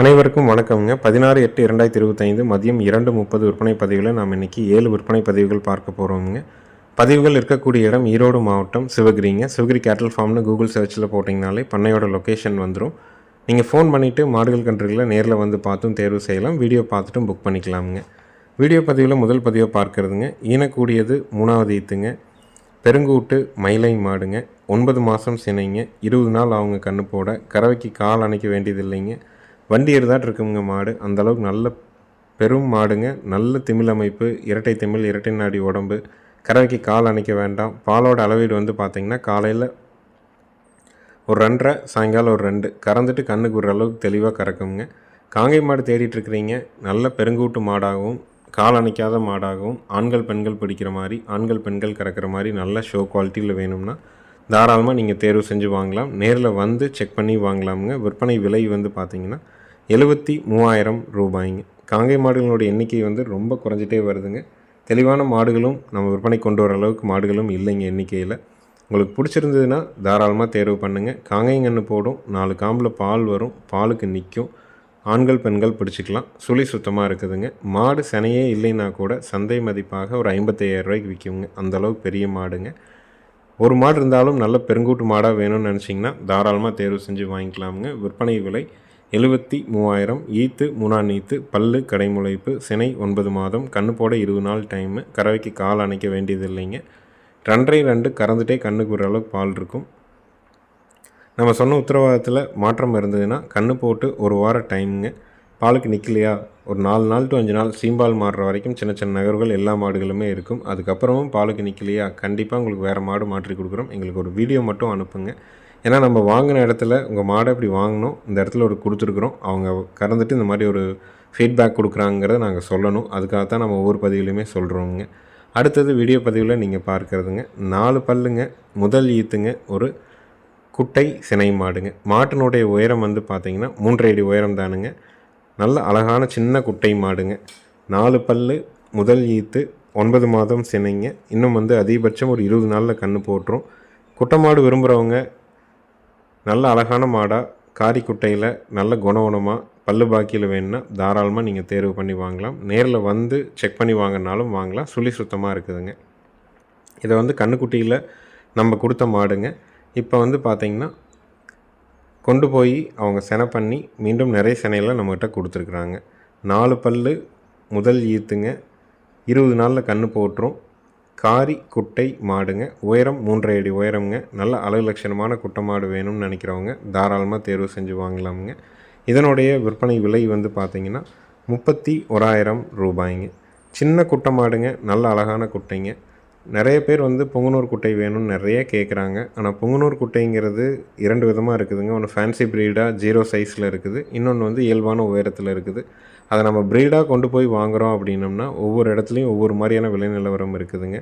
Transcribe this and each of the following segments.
அனைவருக்கும் வணக்கம்ங்க. பதினாறு எட்டு இரண்டாயிரத்தி இருபத்தைந்து மதியம் இரண்டு முப்பது விற்பனை பதிவில் நாம் இன்றைக்கி ஏழு விற்பனை பதிவுகள் பார்க்க போகிறோமுங்க பதிவுகள் இருக்கக்கூடிய இடம் ஈரோடு மாவட்டம் சிவகிரிங்க. சிவகிரி கேட்டல் ஃபார்ம்னு கூகுள் சர்ச்சில் போட்டிங்கனாலே பண்ணையோட லொக்கேஷன் வந்துடும் நீங்கள் ஃபோன் பண்ணிவிட்டு மாடுகள் கன்றுகளை நேரில் வந்து பார்த்தும் தேர்வு செய்யலாம். வீடியோ பார்த்துட்டும் புக் பண்ணிக்கலாமுங்க. வீடியோ பதிவில் முதல் பதிவை பார்க்கறதுங்க. ஈனக்கூடியது மூணாவது ஈத்துங்க. பெருங்கூட்டு மயிலை மாடுங்க. ஒன்பது மாதம் சினைங்க. இருபது நாள் அவங்க கண்ணு போட. கறவைக்கு கால் அணைக்க வேண்டியது இல்லைங்க வண்டி எடுதாட்டு இருக்குங்க மாடு. அந்த அளவுக்கு நல்ல பெரும் மாடுங்க. நல்ல திமிழ் அமைப்பு இரட்டை திமிழ் இரட்டை நாடி உடம்பு கறவைக்கு கால் அணைக்க வேண்டாம். பாலோட அளவீடு வந்து பார்த்திங்கன்னா காலையில் ஒரு ரெண்டரை சாயங்காலம் ஒரு ரெண்டு. கறந்துட்டு கண்ணுக்கு ஒரு அளவுக்கு தெளிவாக கறக்குங்க. காங்கை மாடு தேடிட்டு இருக்கிறீங்க. நல்ல பெருங்கூட்டு மாடாகவும் கால் அணைக்காத மாடாகவும் ஆண்கள் பெண்கள் பிடிக்கிற மாதிரி ஆண்கள் பெண்கள் கறக்கிற மாதிரி நல்ல ஷோ குவாலிட்டியில் வேணும்னா தாராளமாக நீங்கள் தேர்வு செஞ்சு வாங்கலாம். நேரில் வந்து செக் பண்ணி வாங்கலாமுங்க. விற்பனை விலை வந்து பார்த்திங்கன்னா எழுபத்தி மூவாயிரம் ரூபாய்ங்க. காங்கை மாடுகளுடைய எண்ணிக்கை வந்து ரொம்ப குறைஞ்சிட்டே வருதுங்க. தெளிவான மாடுகளும் நம்ம விற்பனை கொண்டு வர அளவுக்கு மாடுகளும் இல்லைங்க எண்ணிக்கையில். உங்களுக்கு பிடிச்சிருந்ததுன்னா தாராளமாக தேர்வு பண்ணுங்கள் காங்கைங்கன்று போடும். நாலு காம்பில் பால் வரும். பாலுக்கு நிற்கும் ஆண்கள் பெண்கள் பிடிச்சிக்கலாம். சுழி சுத்தமாக இருக்குதுங்க. மாடு சனையே இல்லைன்னா கூட சந்தை மதிப்பாக ஒரு ஐம்பத்தையாயிரம் ரூபாய்க்கு விற்குங்க அந்தளவுக்கு பெரிய மாடுங்க. ஒரு மாடு இருந்தாலும் நல்ல பெருங்கூட்டு மாடாக வேணும்னு நினச்சிங்கன்னா தாராளமாக தேர்வு செஞ்சு வாங்கிக்கலாமுங்க. விற்பனை விலை எழுபத்தி மூவாயிரம் ஈத்து மூணாம் ஈத்து பல்லு கடைமுளைப்பு சினை ஒன்பது மாதம் கண்ணு போட இருபது நாள் டைமு கறவைக்கு கால் அணைக்க வேண்டியது இல்லைங்க ரெண்டரை ரெண்டு கறந்துட்டே கண்ணுக்கு ஒரு அளவுக்கு பால் இருக்கும். நம்ம சொன்ன உத்தரவாதத்தில் மாற்றம் இருந்ததுன்னா கண்ணு போட்டு ஒரு வாரம் டைமுங்க பாலுக்கு நிற்கலையா ஒரு நாலு நாள் டு அஞ்சு நாள் சீம்பால் மாறுற வரைக்கும் சின்ன சின்ன நகர்வுகள் எல்லா மாடுகளுமே இருக்கும். அதுக்கப்புறமும் பாலுக்கு நிற்கலையா கண்டிப்பாக உங்களுக்கு வேறு மாடு மாற்றி கொடுக்குறோம். எங்களுக்கு ஒரு வீடியோ மட்டும் அனுப்புங்க. ஏன்னா நம்ம வாங்கின இடத்துல உங்கள் மாடை இப்படி வாங்கினோம் இந்த இடத்துல ஒரு கொடுத்துருக்குறோம். அவங்க கறந்துட்டு இந்த மாதிரி ஒரு ஃபீட்பேக் கொடுக்குறாங்கிறத நாங்கள் சொல்லணும். அதுக்காக தான் நம்ம ஒவ்வொரு பதிவுலையுமே சொல்கிறோங்க அடுத்தது வீடியோ பதிவில் நீங்கள் பார்க்குறதுங்க. நாலு பல்லுங்க முதல் ஈத்துங்க ஒரு குட்டை சினை மாடுங்க. மாட்டினுடைய உயரம் வந்து பார்த்திங்கன்னா மூன்றரை அடி உயரம் தானுங்க. நல்ல அழகான சின்ன குட்டை மாடுங்க. நாலு பல்லு முதல் ஈத்து ஒன்பது மாதம் சினைங்க. இன்னும் வந்து அதிகபட்சம் ஒரு இருபது நாளில் கன்று போட்டுரும். குட்டை மாடு விரும்புகிறவங்க நல்ல அழகான மாடாக காரி குட்டையில் நல்ல குணகுணமாக பல்லு பாக்கியில் வேணும்னா தாராளமாக நீங்கள் தேர்வு பண்ணி வாங்கலாம். நேரில் வந்து செக் பண்ணி வாங்கினாலும் வாங்கலாம். சுழி சுத்தமாக இருக்குதுங்க. இதை வந்து கண்ணுக்குட்டியில் நம்ம கொடுத்த மாடுங்க. இப்போ வந்து பார்த்திங்கன்னா கொண்டு போய் அவங்க செனை பண்ணி மீண்டும் நிறைய செனையில் நம்மக்கிட்ட கொடுத்துருக்குறாங்க. நாலு பல்லு முதல் ஈத்துங்க. இருபது நாளில் கன்று போட்டுரும். காரி குட்டை மாடுங்க. உயரம் மூன்றரை அடி உயரம்ங்க. நல்ல அழகு லட்சணமான குட்டை மாடு வேணும்னு நினைக்கிறவங்க தாராளமாக தேர்வு செஞ்சு வாங்கலாமுங்க. இதனுடைய விற்பனை விலை வந்து பார்த்திங்கன்னா முப்பத்தி ஓராயிரம் ரூபாய்ங்க. சின்ன குட்டை மாடுங்க. நல்ல அழகான குட்டைங்க. நிறைய பேர் வந்து பொங்கனூர் குட்டை வேணும்னு நிறைய கேட்குறாங்க ஆனால் பொங்கனூர் குட்டைங்கிறது இரண்டு விதமாக இருக்குதுங்க. ஒன்று ஃபேன்சி ப்ரீடாக ஜீரோ சைஸில் இருக்குது. இன்னொன்று வந்து இயல்பான உயரத்தில் இருக்குது. அதை நம்ம ப்ரீடாக கொண்டு போய் வாங்குகிறோம் அப்படின்னம்னா ஒவ்வொரு இடத்துலையும் ஒவ்வொரு மாதிரியான விலை நிலவரம் இருக்குதுங்க.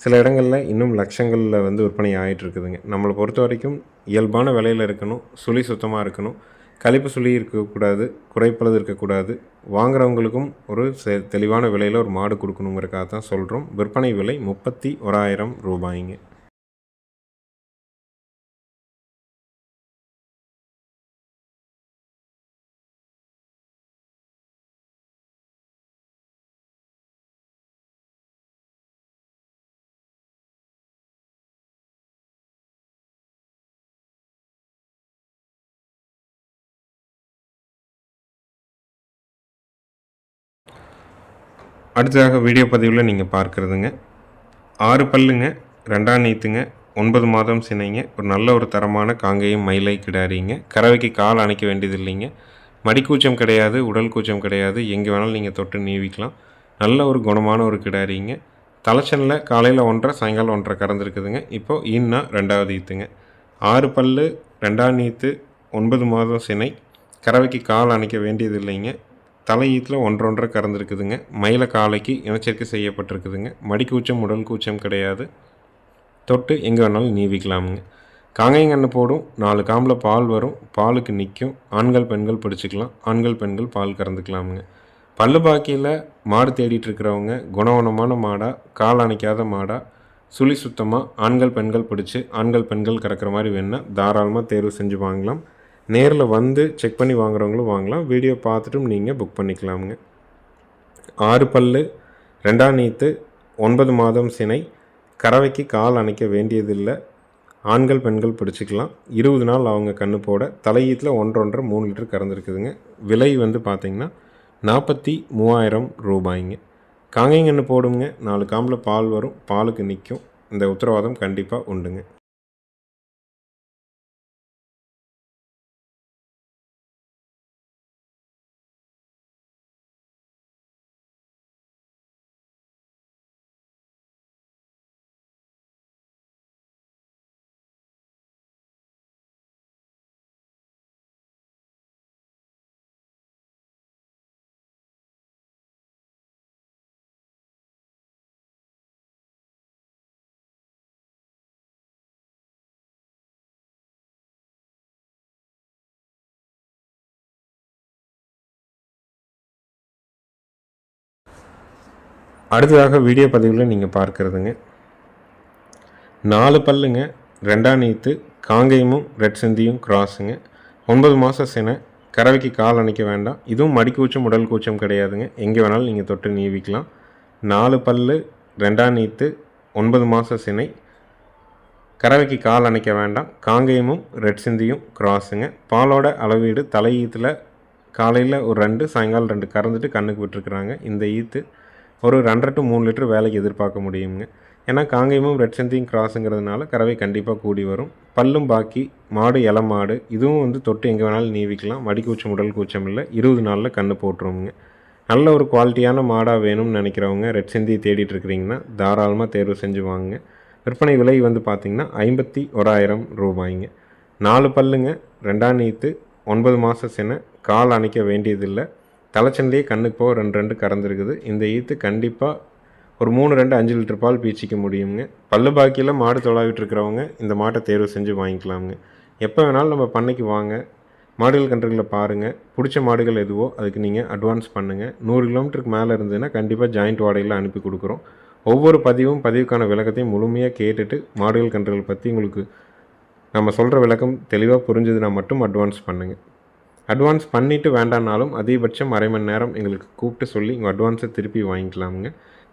சில இடங்களில் இன்னும் லட்சங்களில் வந்து விற்பனை ஆகிட்டு இருக்குதுங்க. நம்மளை பொறுத்த வரைக்கும் இயல்பான விலையில் இருக்கணும் சுழி சுத்தமாக இருக்கணும். கழிப்பு சுழி இருக்கக்கூடாது குறைப்பளது இருக்கக்கூடாது. வாங்குறவங்களுக்கும் ஒரு செ தெளிவான விலையில் ஒரு மாடு கொடுக்கணுங்கிறக்காக தான் சொல்கிறோம் விற்பனை விலை முப்பத்தி ஓராயிரம் ரூபாய்ங்க. அடுத்ததாக வீடியோ பதிவில் நீங்கள் பார்க்குறதுங்க. ஆறு பல்லுங்க ரெண்டாம் நீத்துங்க ஒன்பது மாதம் சினைங்க ஒரு நல்ல ஒரு தரமான காங்கையும் மயிலை கிடாரிங்க. கறவைக்கு கால் அணைக்க வேண்டியது இல்லைங்க மடிக்கூச்சம் கிடையாது உடல் கூச்சம் கிடையாது எங்கே வேணாலும் நீங்கள் தொட்டு நீவிக்கலாம். நல்ல ஒரு குணமான ஒரு கிடாரிங்க. தலைச்சனில் காலையில் ஒன்றரை சாயங்காலம் ஒன்றரை கறந்துருக்குதுங்க. இப்போது ஈன்னா ரெண்டாவது ஈத்துங்க. ஆறு பல்லு ரெண்டாம் நீத்து ஒன்பது மாதம் சினை கறவைக்கு கால் அணைக்க வேண்டியது இல்லைங்க தலையீத்தில் ஒன்றொன்றை கறந்துருக்குதுங்க. மயில காலைக்கு இனச்சேர்க்கை செய்யப்பட்டிருக்குதுங்க. மடிக்கூச்சம் உடல் கூச்சம் கிடையாது. தொட்டு எங்கே வேணாலும் நீவிக்கலாமுங்க. காங்கைங்கன்று போடும். நாலு காம்பில் பால் வரும். பாலுக்கு நிற்கும் ஆண்கள் பெண்கள் பிடிச்சிக்கலாம். ஆண்கள் பெண்கள் பால் கறந்துக்கலாமுங்க. பல்லு பாக்கியில் மாடு தேடிட்டு இருக்கிறவங்க குணவனமான மாடாக கால் அணைக்காத மாடாக சுழி சுத்தமாக ஆண்கள் பெண்கள் பிடிச்சி ஆண்கள் பெண்கள் கறக்கிற மாதிரி வேணுன்னா தாராளமாக தேர்வு செஞ்சு வாங்கலாம். நேரில் வந்து செக் பண்ணி வாங்குறவங்களும் வாங்கலாம். வீடியோ பார்த்துட்டும் நீங்கள் புக் பண்ணிக்கலாமுங்க. ஆறு பல்லு ரெண்டாம் நீத்து ஒன்பது மாதம் சினை கறவைக்கு கால் அணைக்க வேண்டியதில்லை. ஆண்கள் பெண்கள் பிடிச்சிக்கலாம். இருபது நாள் அவங்க கண்ணு போட தலையீத்தில் ஒன்றொன்றரை மூணு லிட்டர் கறந்துருக்குதுங்க. விலை வந்து பார்த்திங்கன்னா நாற்பத்தி மூவாயிரம் ரூபாய்ங்க. காங்கைங்கன்று போடுங்க. நாலு காம்பில் பால் வரும். பாலுக்கு நிற்கும் இந்த உத்தரவாதம் கண்டிப்பாக உண்டுங்க. அடுத்ததாக வீடியோ பதிவில் நீங்கள் பார்க்குறதுங்க. நாலு பல்லுங்க ரெண்டாம் நீத்து காங்கேயமும் ரெட் சிந்தியும் கிராஸுங்க. ஒன்பது மாதம் சினை கறவைக்கு கால் அணைக்க வேண்டாம். இதுவும் மடிக்கூச்சம் உடல் கூச்சம் கிடையாதுங்க. எங்கே வேணாலும் நீங்கள் தொட்டு நீவிக்கலாம். நாலு பல்லு ரெண்டாம் நீத்து ஒன்பது மாத சினை கறவைக்கு கால் அணைக்க வேண்டாம். காங்கேயமும் ரெட் சிந்தியும் கிராஸுங்க. பாலோட அளவீடு தலை ஈத்தில் காலையில் ஒரு ரெண்டு சாயங்காலம் ரெண்டு கறந்துட்டு கண்ணுக்கு விட்டுருக்குறாங்க. இந்த ஈத்து ஒரு ரெண்டரை டு மூணு லிட்டர் வேலைக்கு எதிர்பார்க்க முடியுங்க. ஏன்னா காங்கேயமும் ரெட் செந்தியும் கிராஸுங்கிறதுனால கறவை கண்டிப்பாக கூடி வரும். பல்லும் பாக்கி மாடு இலை மாடு இதுவும் வந்து தொட்டு எங்கே வேணாலும் நீவிக்கலாம். மடிக்கூச்சம் உடல் கூச்சம் இல்லை. இருபது நாளில் கன்று போட்டுருவோங்க. நல்ல ஒரு குவாலிட்டியான மாடாக வேணும்னு நினைக்கிறவங்க ரெட் செந்தியை தேடிட்டு இருக்கிறீங்கன்னா தாராளமாக தேர்வு செஞ்சு வாங்குங்க. விற்பனை விலை வந்து பார்த்திங்கன்னா ஐம்பத்தி ஓராயிரம் ரூபாய்ங்க. நாலு பல்லுங்க ரெண்டாம் நீத்து ஒன்பது மாதம் சென கால் அணைக்க வேண்டியதில்லை. தலைச்சன்லேயே கண்ணுக்கு போக ரெண்டு ரெண்டு கறந்துருக்குது. இந்த ஈத்து கண்டிப்பாக ஒரு மூணு ரெண்டு அஞ்சு லிட்டர் பால் பீச்சிக்க முடியுங்க பல்லு பாக்கியில் மாடு தொழாவிட்டு இருக்கிறவங்க இந்த மாட்டை தேர்வு செஞ்சு வாங்கிக்கலாமுங்க. எப்போ வேணாலும் நம்ம பண்ணைக்கு வாங்க. மாடுகள் கன்றுகளை பாருங்கள் பிடிச்ச மாடுகள் எதுவோ அதுக்கு நீங்கள் அட்வான்ஸ் பண்ணுங்கள் நூறு கிலோமீட்டருக்கு மேலே இருந்ததுன்னா கண்டிப்பாக ஜாயிண்ட் வாடகையில் அனுப்பி கொடுக்குறோம். ஒவ்வொரு பதிவும் பதிவுக்கான விளக்கத்தையும் முழுமையாக கேட்டுட்டு மாடுகள் கன்றுகள் பற்றி உங்களுக்கு நம்ம சொல்கிற விளக்கம் தெளிவாக புரிஞ்சதுன்னா மட்டும் அட்வான்ஸ் பண்ணுங்கள் அட்வான்ஸ் பண்ணிவிட்டு வேண்டானாலும் அதிகபட்சம் அரை மணி நேரம் எங்களுக்கு கூப்பிட்டு சொல்லி உங்கள் அட்வான்ஸை திருப்பி வாங்கிக்கலாமுங்க.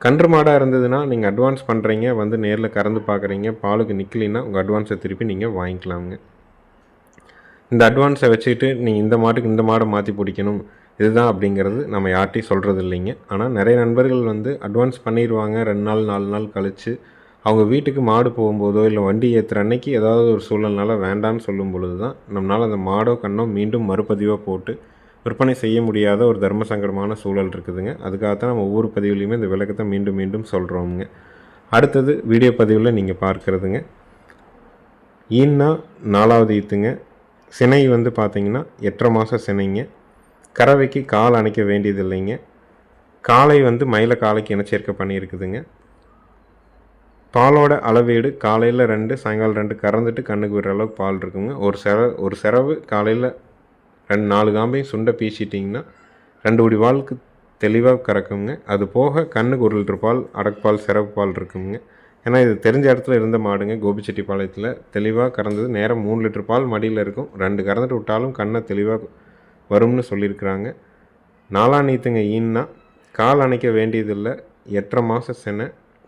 கன்று மாடாக இருந்ததுன்னா நீங்கள் அட்வான்ஸ் பண்ணுறீங்க வந்து நேரில் கறந்து பார்க்குறீங்க பாலுக்கு நிற்கலைன்னா உங்கள் அட்வான்ஸை திருப்பி நீங்கள் வாங்கிக்கலாமுங்க. இந்த அட்வான்ஸை வச்சுக்கிட்டு நீங்கள் இந்த மாட்டுக்கு இந்த மாடை மாற்றி பிடிக்கணும் இதுதான் அப்படிங்கிறது நம்ம யார்ட்டையும் சொல்கிறது இல்லைங்க ஆனால் நிறைய நண்பர்கள் வந்து அட்வான்ஸ் பண்ணிடுவாங்க ரெண்டு நாள் நாலு நாள் கழித்து அவங்க வீட்டுக்கு மாடு போகும்போதோ இல்லை வண்டி ஏற்றுற அன்னைக்கு ஏதாவது ஒரு சூழல்னால வேண்டான்னு சொல்லும் பொழுது தான் நம்மளால் அந்த மாடோ கண்ணோ மீண்டும் மறுபதிவாக போட்டு விற்பனை செய்ய முடியாத ஒரு தர்ம சங்கடமான சூழல் இருக்குதுங்க. அதுக்காகத்தான் நம்ம ஒவ்வொரு பதிவுலையுமே இந்த விளக்கத்தை மீண்டும் மீண்டும் சொல்கிறோமுங்க அடுத்தது வீடியோ பதிவில் நீங்கள் பார்க்குறதுங்க. ஈன்னா நாலாவது ஈத்துங்க. சினை வந்து பார்த்திங்கன்னா எட்டரை மாதம் சினைங்க. கறவைக்கு கால் அணைக்க வேண்டியது இல்லைங்க காலை வந்து மயில காலைக்கு இனச்சேர்க்கை பண்ணியிருக்குதுங்க. பாலோட அளவீடு காலையில் ரெண்டு சாயங்காலம் ரெண்டு கறந்துட்டு கண்ணுக்கு விடுற அளவுக்கு பால் இருக்குங்க. ஒரு செர ஒரு செரவு காலையில் ரெண்டு நாலு காம்பையும் சுண்டை பீச்சிட்டிங்கன்னா ரெண்டு குடி பாலுக்கு தெளிவாக கறக்குங்க. அது போக கண்ணுக்கு ஒரு லிட்டர் பால் அடக்குப்பால் சிறப்பு பால் இருக்குங்க. ஏன்னா இது தெரிஞ்ச இடத்துல இருந்த மாடுங்க. கோபிச்செட்டிப்பாளையத்தில் தெளிவாக கறந்தது. நேரம் மூணு லிட்டர் பால் மடியில் இருக்கும். ரெண்டு கறந்துட்டு விட்டாலும் கண்ணை தெளிவாக வரும்னு சொல்லியிருக்கிறாங்க. நாலாம் நீத்துங்க ஈன்னா கால் அணைக்க வேண்டியதில்லை. எட்டரை மாதம் சென்னை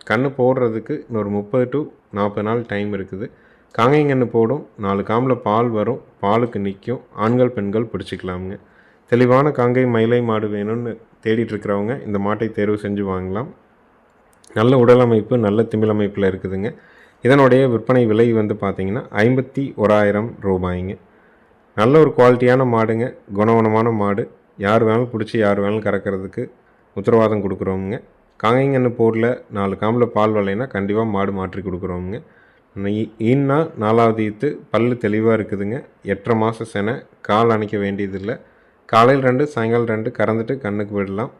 கன்று போடுறதுக்கு இன்னொரு முப்பது டு நாற்பது நாள் டைம் இருக்குது. காங்கைங்கன்று போடும் நாலு காம்பில் பால் வரும் பாலுக்கு நிற்கும் ஆண்கள் பெண்கள் பிடிச்சிக்கலாமுங்க. தெளிவான காங்கை மயிலை மாடு வேணும்னு தேடிட்டுருக்கிறவங்க இந்த மாட்டை தேர்வு செஞ்சு வாங்கலாம். நல்ல உடலமைப்பு நல்ல திமிழமைப்பில் இருக்குதுங்க. இதனுடைய விற்பனை விலை வந்து பார்த்திங்கன்னா ஐம்பத்தி ஓராயிரம் ரூபாய்ங்க. நல்ல ஒரு குவாலிட்டியான மாடுங்க. குணகுணமான மாடு. யார் வேணாலும் பிடிச்சி யார் வேணாலும் கறக்கிறதுக்கு உத்தரவாதம் கொடுக்குறோமுங்க காங்கைங்கன்னு போரில் நாலு காம்பில் பால் வரலைன்னா கண்டிப்பாக மாடு மாற்றி கொடுக்குறோமுங்க. ஈன்னா நாலாவது ஈத்து பல்லு தெளிவாக இருக்குதுங்க. எட்டரை மாதம் செனை கால் அணைக்க வேண்டியதில்லை. காலையில் ரெண்டு சாயங்காலம் ரெண்டு கறந்துட்டு கண்ணுக்கு விடலாம்.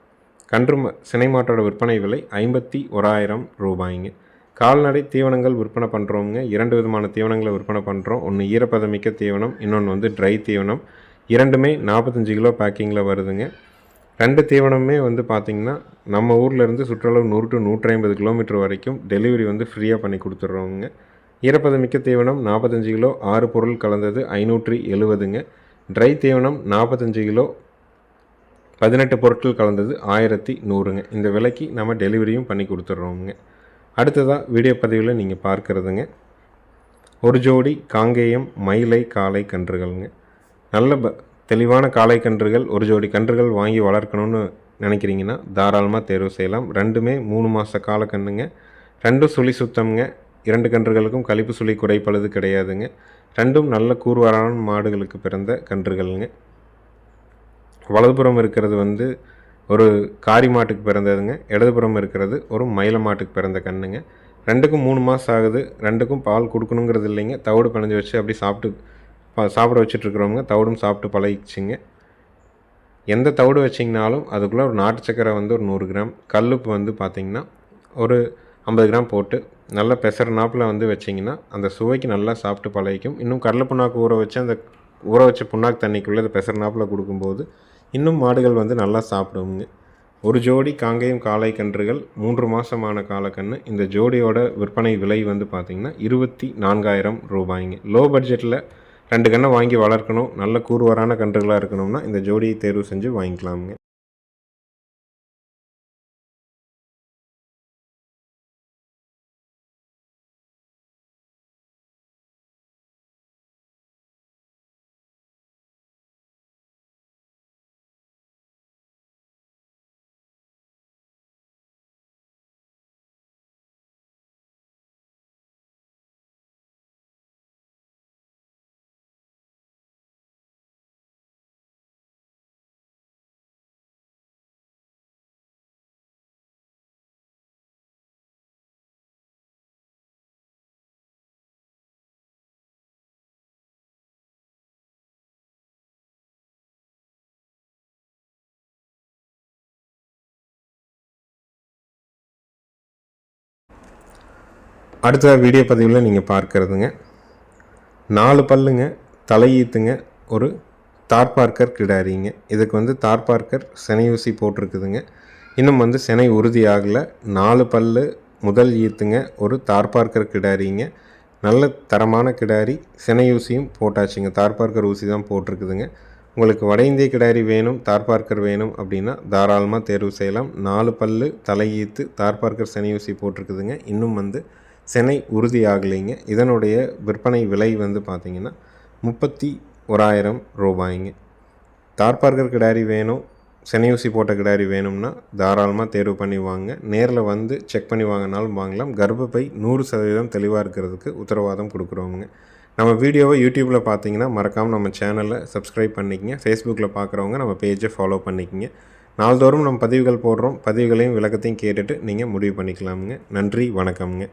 கன்று ம- சினை மாட்டோட விற்பனை விலை ஐம்பத்தி ஓராயிரம் ரூபாய்ங்க. கால்நடை தீவனங்கள் விற்பனை பண்ணுறோங்க இரண்டு விதமான தீவனங்களை விற்பனை பண்ணுறோம் ஒன்று ஈரப்பதமிக்க தீவனம் இன்னொன்று வந்து ட்ரை தீவனம். இரண்டுமே நாற்பத்தஞ்சு கிலோ பேக்கிங்கில் வருதுங்க. ரெண்டு தீவனமே வந்து பார்த்திங்கன்னா நம்ம ஊர்லேருந்து சுற்றுலா சுற்றளவு நூறு டு நூற்றி ஐம்பது கிலோமீட்டர் வரைக்கும் டெலிவரி வந்து ஃப்ரீயாக பண்ணி கொடுத்துட்றோங்க ஈரப்பதமிக்க தீவனம் நாற்பத்தஞ்சு கிலோ ஆறு பொருள் கலந்தது ஐநூற்றி எழுபதுங்க. ட்ரை தீவனம் நாற்பத்தஞ்சு கிலோ பதினெட்டு பொருட்கள் கலந்தது ஆயிரத்தி நூறுங்க. இந்த விலைக்கு நம்ம டெலிவரியும் பண்ணி கொடுத்துட்றோமுங்க. அடுத்ததாக வீடியோ பதிவில் நீங்கள் பார்க்குறதுங்க. ஒரு ஜோடி காங்கேயம் மயிலை காளை கன்றுகள்ங்க. நல்ல ப தெளிவான காளை கன்றுகள் ஒரு ஜோடி கன்றுகள் வாங்கி வளர்க்கணும்னு நினைக்கிறீங்கன்னா தாராளமாக தேர்வு செய்யலாம். ரெண்டுமே மூணு மாத கால கன்றுங்க. ரெண்டும் சுழி சுத்தம்ங்க. இரண்டு கன்றுகளுக்கும் கழிப்பு சுழி குறைப்பழுது கிடையாதுங்க. ரெண்டும் நல்ல கூர்வாரான மாடுகளுக்கு பிறந்த கன்றுகள்ங்க. வலதுபுறம் இருக்கிறது வந்து ஒரு காரி மாட்டுக்கு பிறந்ததுங்க. இடதுபுறம் இருக்கிறது ஒரு மயில மாட்டுக்கு பிறந்த கண்ணுங்க ரெண்டுக்கும் மூணு மாதம் ஆகுது. ரெண்டுக்கும் பால் கொடுக்கணுங்கிறது இல்லைங்க. தவிடு பிணைஞ்சு வச்சு அப்படி சாப்பிட்டு சாப்பிட வச்சுட்ருக்குறவங்க தவிடும் சாப்பிட்டு பழகிச்சிங்க. எந்த தவிடு வச்சிங்கனாலும் அதுக்குள்ளே ஒரு நாட்டு சக்கரை வந்து ஒரு நூறு கிராம் கல்லுப்பு வந்து பார்த்திங்கன்னா ஒரு ஐம்பது கிராம் போட்டு நல்லா பெசற நாப்பில் வந்து வச்சிங்கன்னா அந்த சுவைக்கு நல்லா சாப்பிட்டு பழகிக்கும். இன்னும் கடலை புண்ணாக்கு ஊற வச்சு அந்த ஊற வச்ச புண்ணாக்கு தண்ணிக்குள்ளே அந்த பெசற நாப்பில் கொடுக்கும்போது இன்னும் மாடுகள் வந்து நல்லா சாப்பிடுவோங்க ஒரு ஜோடி காங்கேயம் காளை கன்றுகள் மூன்று மாதமான காலக்கன்று இந்த ஜோடியோட விற்பனை விலை வந்து பார்த்திங்கன்னா இருபத்தி நான்காயிரம் ரூபாய்ங்க. லோ பட்ஜெட்டில் ரெண்டு கன்றை வாங்கி வளர்க்கணும். நல்ல கூறுவரான கன்றுகளாக இருக்கணும்னா இந்த ஜோடியை தேர்வு செஞ்சு வாங்கிக்கலாமுங்க. அடுத்த வீடியோ பதிவில் நீங்கள் பார்க்கறதுங்க. நாலு பல்லுங்க தலையீத்துங்க ஒரு தார்பார்க்கர் கிடாரிங்க. இதுக்கு வந்து தார்பார்க்கர் செனை ஊசி போட்டிருக்குதுங்க. இன்னும் வந்து சினை உறுதி ஆகலை. நாலு பல்லு முதல் ஈத்துங்க ஒரு தார்பார்க்கர் கிடாரிங்க. நல்ல தரமான கிடாரி செனை ஊசியும் போட்டாச்சுங்க. தார்பார்க்கர் ஊசி தான் போட்டிருக்குதுங்க. உங்களுக்கு வட இந்திய கிடாரி வேணும் தார்பார்க்கர் வேணும் அப்படின்னா தாராளமாக தேர்வு செய்யலாம். நாலு பல்லு தலையீத்து தார்பார்க்கர் செனை ஊசி போட்டிருக்குதுங்க. இன்னும் வந்து செனை உறுதி ஆகலைங்க இதனுடைய விற்பனை விலை வந்து பார்த்திங்கன்னா முப்பத்தி ஓராயிரம் ரூபாய்ங்க. தார்பார்க்கர் கிடாரி வேணும் செனையூசி போட்ட கிடாரி வேணும்னா தாராளமாக தேர்வு பண்ணி வாங்க. நேரில் வந்து செக் பண்ணி வாங்கினாலும் வாங்கலாம். கர்ப்பப்பை நூறு சதவீதம் தெளிவாக இருக்கிறதுக்கு உத்தரவாதம் கொடுக்குறோங்க நம்ம வீடியோவை யூடியூப்பில் பார்த்தீங்கன்னா மறக்காமல் நம்ம சேனலை சப்ஸ்கிரைப் பண்ணிக்கங்க. ஃபேஸ்புக்கில் பார்க்குறவங்க நம்ம பேஜை ஃபாலோ பண்ணிக்கங்க. நாள்தோறும் நம்ம பதிவுகள் போடுறோம். பதிவுகளையும் விளக்கத்தையும் கேட்டுட்டு நீங்கள் முடிவு பண்ணிக்கலாமுங்க. நன்றி வணக்கம்ங்க.